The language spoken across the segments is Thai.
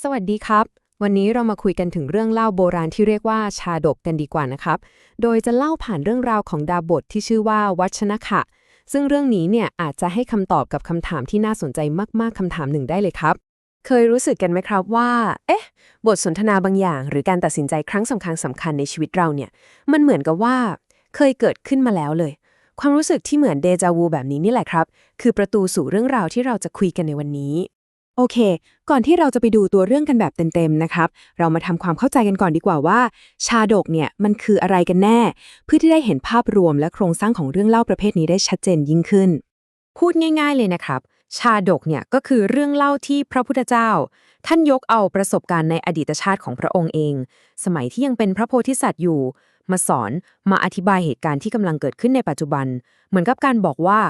สวัสดีครับ วันนี้เรามาคุยกันถึงเรื่องเล่าโบราณที่เรียกว่าชาดกกันดีกว่านะครับ โดยจะเล่าผ่านเรื่องราวของดาบทที่ชื่อว่าวัชนะขะซึ่งเรื่องนี้เนี่ยอาจจะให้คำตอบกับคำถามที่น่าสนใจมากๆคำถามหนึ่งได้เลยครับ เคยรู้สึกกันไหมครับว่า เอ๊ะ บทสนทนาบางอย่าง หรือการตัดสินใจครั้งสำคัญสำคัญในชีวิตเราเนี่ย มันเหมือนกับว่า เคยเกิดขึ้นมาแล้วเลย ความรู้สึกที่เหมือนเดจาวูแบบนี้นี่แหละครับ คือประตูสู่เรื่องราวที่เราจะคุยกันในวันนี้ โอเค ก่อนที่เราจะไปดูตัวเรื่องกันแบบเต็มๆ นะครับ เรามาทำความเข้าใจกันก่อนดีกว่าว่า ชาดกเนี่ยมันคืออะไรกันแน่ เพื่อที่ได้เห็นภาพรวมและโครงสร้างของเรื่องเล่าประเภทนี้ได้ชัดเจนยิ่งขึ้น พูดง่ายๆเลยนะครับ ชาดกเนี่ยก็คือเรื่องเล่าที่พระพุทธเจ้า ท่านยกเอาประสบการณ์ในอดีตชาติของพระองค์เอง สมัยที่ยังเป็นพระโพธิสัตว์อยู่ มาสอนมาอธิบายเหตุการณ์ที่กำลังเกิดขึ้นในปัจจุบัน เหมือนกับการบอกว่า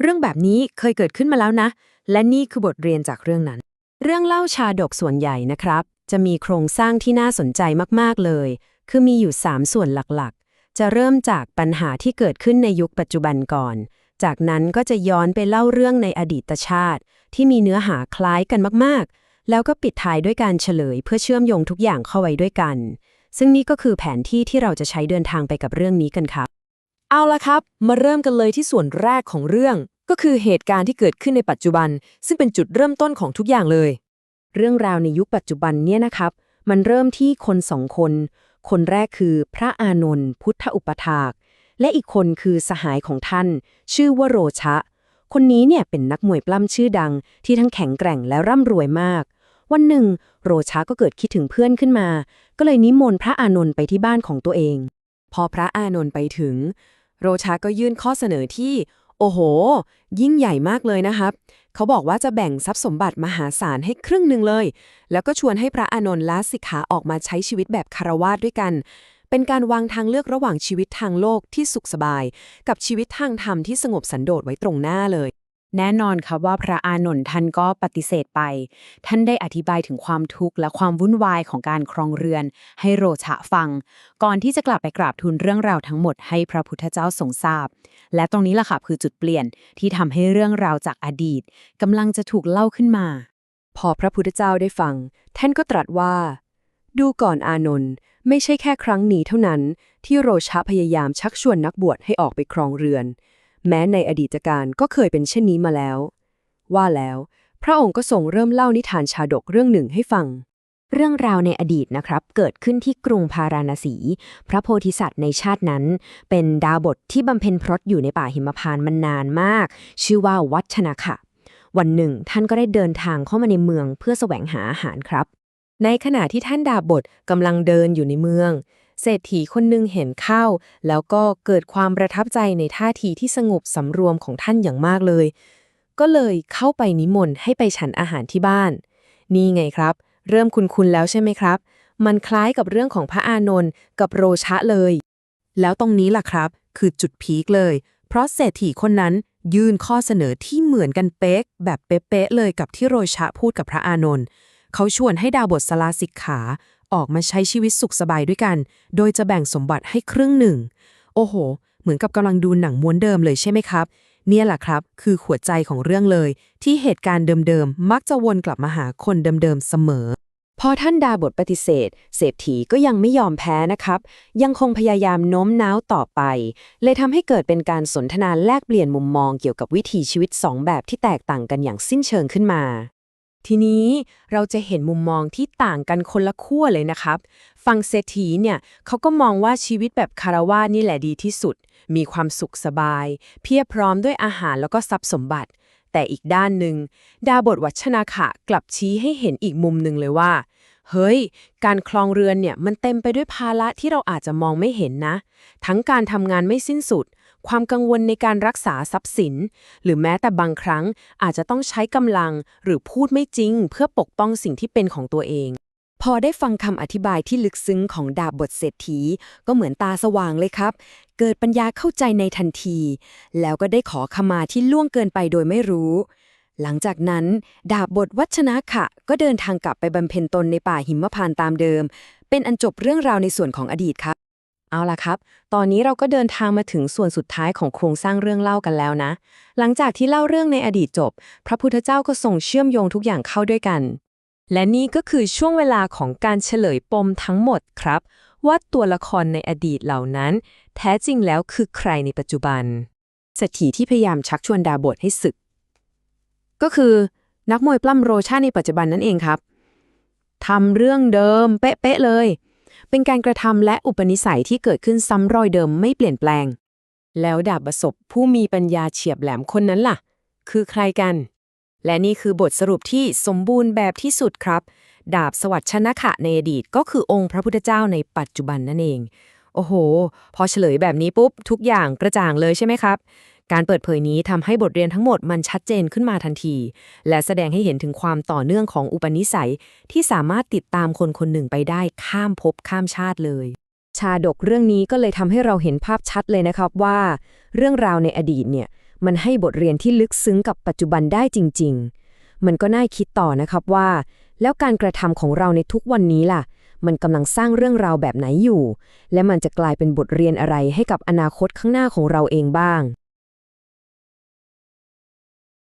เรื่องแบบนี้เคยเกิดขึ้นมาแล้วนะ และนี่คือบทเรียนจากเรื่องนั้น เรื่องเล่าชาดกส่วนใหญ่นะครับ จะมีโครงสร้างที่น่าสนใจมากๆเลย คือมีอยู่ 3 ส่วนหลักๆ จะเริ่มจากปัญหาที่เกิดขึ้นในยุคปัจจุบันก่อน จากนั้นก็จะย้อนไปเล่าเรื่องในอดีตชาติ ที่มีเนื้อหาคล้ายกันมากๆ แล้วก็ปิดท้ายด้วยการเฉลย เพื่อเชื่อมโยงทุกอย่างเข้าไว้ด้วยกัน ซึ่งนี่ก็คือแผนที่ที่เราจะใช้เดินทางไปกับเรื่องนี้กันครับ เอาละครับ มาเริ่มกันเลยที่ส่วนแรกของเรื่อง ก็คือเหตุการณ์ที่เกิดขึ้นในปัจจุบัน ซึ่งเป็นจุดเริ่มต้นของทุกอย่างเลย เรื่องราวในยุคปัจจุบันเนี่ยนะครับ มันเริ่มที่คนสองคน คนแรกคือพระอานนท์พุทธอุปถาก และอีกคนคือสหายของท่าน ชื่อว่าโรชะ คนนี้เนี่ยเป็นนักมวยปล้ำชื่อดัง ที่ทั้งแข็งแกร่งและร่ำรวยมากวันหนึ่ง โรชะก็เกิดคิดถึงเพื่อนขึ้นมา ก็เลยนิมนต์พระอานนท์ไปที่บ้านของตัวเอง พอพระอานนท์ไปถึง โรชาก็ยื่นข้อเสนอที่ โอ้โห ยิ่งใหญ่มากเลยนะครับ เขาบอกว่าจะแบ่งทรัพย์สมบัติมหาศาลให้ครึ่งหนึ่งเลย แล้วก็ชวนให้พระอานนท์ละสิกขาออกมาใช้ชีวิตแบบคารวาสด้วยกัน เป็นการวางทางเลือกระหว่างชีวิตทางโลกที่สุขสบาย กับชีวิตทางธรรมที่สงบสันโดษไว้ตรงหน้าเลย แน่นอนครับว่าพระอานนท์ท่านก็ปฏิเสธไป ท่านได้อธิบายถึงความทุกข์และความวุ่นวายของการครองเรือน ให้โรชะฟัง ก่อนที่จะกลับไปกราบทูลเรื่องราวทั้งหมดให้พระพุทธเจ้าทรงทราบ และตรงนี้ล่ะค่ะคือจุดเปลี่ยนที่ทำให้เรื่องราวจากอดีตกำลังจะถูกเล่าขึ้นมา พอพระพุทธเจ้าได้ฟัง ท่านก็ตรัสว่า ดูก่อนอานนท์ไม่ใช่แค่ครั้งนี้เท่านั้น ที่โรชะพยายามชักชวนนักบวชให้ออกไปครองเรือน แม้ในอดีตการก็เคยเป็นเช่นนี้มาแล้ว ว่าแล้ว พระองค์ก็ทรงเริ่มเล่านิทานชาดกเรื่องหนึ่งให้ฟัง เรื่องราวในอดีตนะครับ เกิดขึ้นที่กรุงพาราณสี พระโพธิสัตว์ในชาตินั้น เป็นดาบทที่บำเพ็ญพรตอยู่ในป่าหิมพานต์มานานมาก ชื่อว่าวัชนะคะวันหนึ่ง ท่านก็ได้เดินทางเข้ามาในเมืองเพื่อแสวงหาอาหารครับ ในขณะที่ท่านดาบทกำลังเดินอยู่ในเมือง เศรษฐีคนหนึ่งเห็นเข้า แล้วก็เกิดความประทับใจในท่าทีที่สงบสำรวมของท่านอย่างมากเลย ก็เลยเข้าไปนิมนต์ให้ไปฉันอาหารที่บ้าน นี่ไงครับ เริ่มคุ้นๆแล้วใช่ไหมครับ มันคล้ายกับเรื่องของพระอานนท์กับโรชะเลย แล้วตรงนี้ล่ะครับ คือจุดพีคเลย เพราะเศรษฐีคนนั้นยื่นข้อเสนอที่เหมือนกันเป๊ะแบบเป๊ะๆเลยกับที่โรชะพูดกับพระอานนท์เขาชวนให้ดาวบทสลาสิกขา ออกมาใช้ชีวิตสุขสบายด้วยกัน โดยจะแบ่งสมบัติให้ครึ่งหนึ่ง โอ้โห เหมือนกับกำลังดูหนังม้วนเดิมเลยใช่ไหมครับ เนี่ยแหละครับ คือหัวใจของเรื่องเลย ที่เหตุการณ์เดิมๆ มักจะวนกลับมาหาคนเดิมๆเสมอ พอท่านดาบทปฏิเสธเศรษฐีก็ยังไม่ยอมแพ้นะครับ ยังคงพยายามโน้มน้าวต่อไป เลยทำให้เกิดเป็นการสนทนาแลกเปลี่ยนมุมมองเกี่ยวกับวิถีชีวิตสองแบบที่แตกต่างกันอย่างสิ้นเชิงขึ้นมา ทีนี้เราจะเห็นมุมมองที่ต่างกันคนละขั้วเลยนะครับ ฝั่งเศรษฐีเนี่ยเขาก็มองว่าชีวิตแบบคารวาสนี่แหละดีที่สุด มีความสุขสบาย เพียบพร้อมด้วยอาหารแล้วก็ทรัพย์สมบัติ แต่อีกด้านหนึ่ง ดาบทวัชนาขะกลับชี้ให้เห็นอีกมุมหนึ่งเลยว่า เฮ้ย การคลองเรือนเนี่ยมันเต็มไปด้วยภาระที่เราอาจจะมองไม่เห็นนะ ทั้งการทำงานไม่สิ้นสุด ความกังวลในการรักษาทรัพย์สิน หรือแม้แต่บางครั้งอาจจะต้องใช้กำลังหรือพูดไม่จริง เพื่อปกป้องสิ่งที่เป็นของตัวเอง พอได้ฟังคำอธิบายที่ลึกซึ้งของดาบบทเศรษฐี ก็เหมือนตาสว่างเลยครับ เกิดปัญญาเข้าใจในทันที แล้วก็ได้ขอขมาที่ล่วงเกินไปโดยไม่รู้ หลังจากนั้น ดาบบทวัชนะขะ ก็เดินทางกลับไปบำเพ็ญตนในป่าหิมพานต์ตามเดิม เป็นอันจบเรื่องราวในส่วนของอดีตครับ เอาล่ะครับ ตอนนี้เราก็เดินทางมาถึงส่วนสุดท้ายของโครงสร้างเรื่องเล่ากันแล้วนะ หลังจากที่เล่าเรื่องในอดีตจบ พระพุทธเจ้าก็ทรงเชื่อมโยงทุกอย่างเข้าด้วยกัน และนี่ก็คือช่วงเวลาของการเฉลยปมทั้งหมดครับ ว่าตัวละครในอดีตเหล่านั้น แท้จริงแล้วคือใครในปัจจุบันเศรษฐีที่พยายามชักชวนดาบทให้ศึก ก็คือนักมวยปล้ำโรชาในปัจจุบันนั่นเองครับทำเรื่องเดิมเป๊ะๆเลย เป็นการกระทำและอุปนิสัยที่เกิดขึ้นซ้ำรอยเดิมไม่เปลี่ยนแปลง แล้วดาบประสบผู้มีปัญญาเฉียบแหลมคนนั้นล่ะ คือใครกัน และนี่คือบทสรุปที่สมบูรณ์แบบที่สุดครับ ดาบสวัสดชนะขะในอดีตก็คือองค์พระพุทธเจ้าในปัจจุบันนั่นเอง โอ้โห พอเฉลยแบบนี้ปุ๊บทุกอย่างกระจ่างเลยใช่ไหมครับ การเปิดเผยนี้ทำให้บทเรียนทั้งหมดมันชัดเจนขึ้นมาทันที และแสดงให้เห็นถึงความต่อเนื่องของอุปนิสัย ที่สามารถติดตามคนคนหนึ่งไปได้ข้ามภพข้ามชาติเลย ชาดกเรื่องนี้ก็เลยทำให้เราเห็นภาพชัดเลยนะครับว่า เรื่องราวในอดีตเนี่ยมันให้บทเรียนที่ลึกซึ้งกับปัจจุบันได้จริง ๆ มันก็น่าคิดต่อนะครับว่า แล้วการกระทำของเราในทุกวันนี้ล่ะ มันกำลังสร้างเรื่องราวแบบไหนอยู่ และมันจะกลายเป็นบทเรียนอะไรให้กับอนาคตข้างหน้าของเราเองบ้าง